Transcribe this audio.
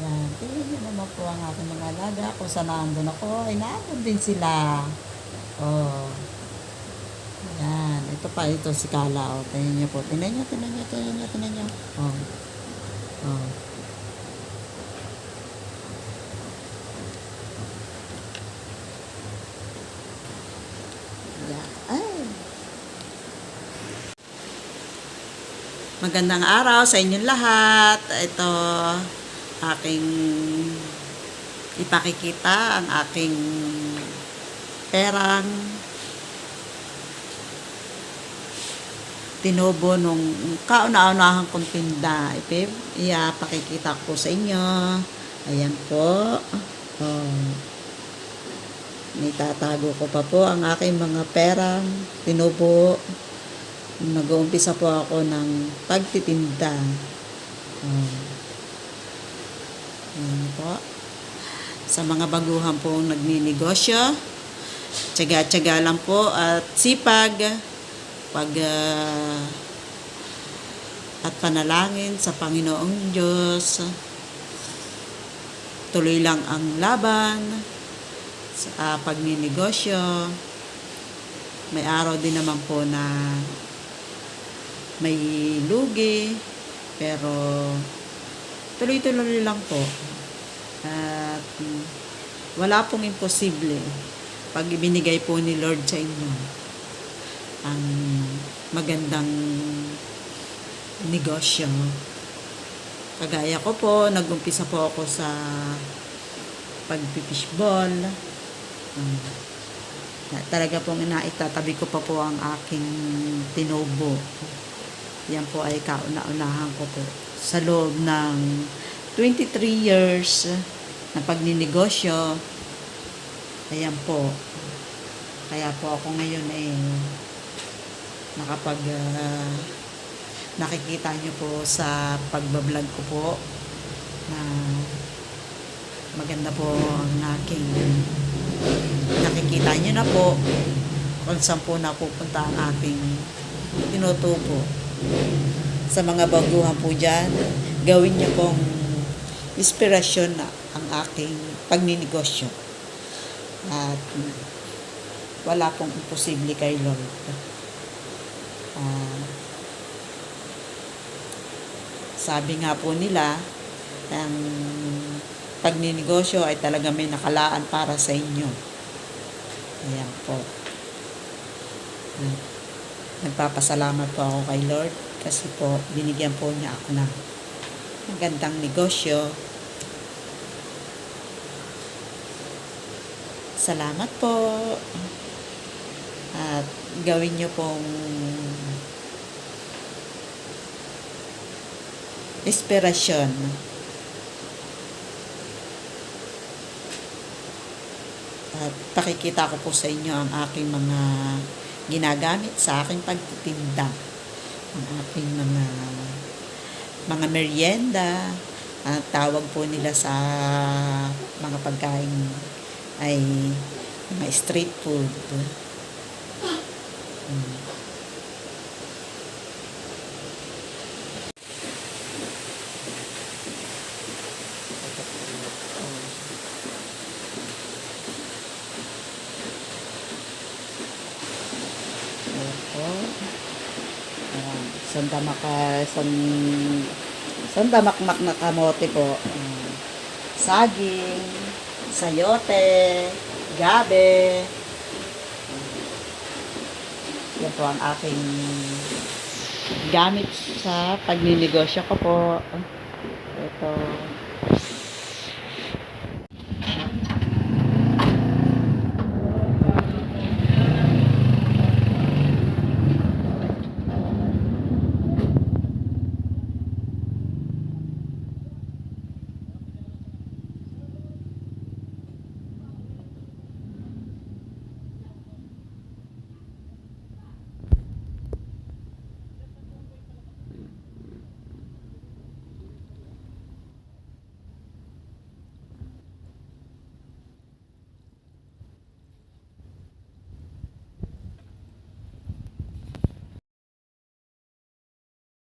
Yan. Tingnan niyo naman po ang aking mga alaga. Kung saan nandun ako, ay nandun din sila. Oh. Yan. Ito pa, ito si Kala. Oh. Tingnan niyo po. Tingnan niyo, tingnan niyo, tingnan niyo, tingnan niyo. Oh. Oh. Magandang araw sa inyong lahat. Ito aking ipakikita ang aking perang tinobo nung kauna-unahan kong tinda. Ipip, ipakikita ko sa inyo. Ayan po. Oh. May tatago ko pa po ang aking mga perang tinubo. Nag-uumpisa po ako ng pagtitinda. Oh. Ayan po. Sa mga baguhan po nagninegosyo, tsaga-tsaga lang po at sipag pag ah, at panalangin sa Panginoong Diyos. Tuloy lang ang laban sa uh, pagninegosyo. May araw din naman po na may lugi, pero tuloy-tuloy lang po. At mm, wala pong imposible pag ibinigay po ni Lord sa inyo ang magandang negosyo. Kagaya ko po, nagumpisa po ako sa pagpipishball. Um, talaga pong inaitatabi ko pa po ang aking tinobo. Yan po ay kauna-unahan ko po. Sa loob ng 23 years na pagninegosyo, ayan po. Kaya po ako ngayon ay nakapag ah, nakikita nyo po sa pagbablog ko po na maganda po ang aking nakikita nyo na po kung saan po napupunta ang aking tinutupo sa mga baguhan po dyan gawin nyo pong inspirasyon na ang aking pagninegosyo. At wala pong imposible kay Lord. Ah, sabi nga po nila ang pagninegosyo ay talaga may nakalaan para sa inyo. Ayan po. Nagpapasalamat po ako kay Lord kasi po binigyan po niya ako ng magandang negosyo. Salamat po. At gawin nyo pong inspirasyon. At pakikita ko po sa inyo ang aking mga ginagamit sa aking pagtitinda ang aking mga mga merienda ang tawag po nila sa mga pagkain ay mga street food Mm. Ayan po. Ayan. Sandamaka, san, sandamakmak na kamote po. Saging, sayote, gabe. Yan po ang aking gamit sa pagninegosyo ko po. Ito.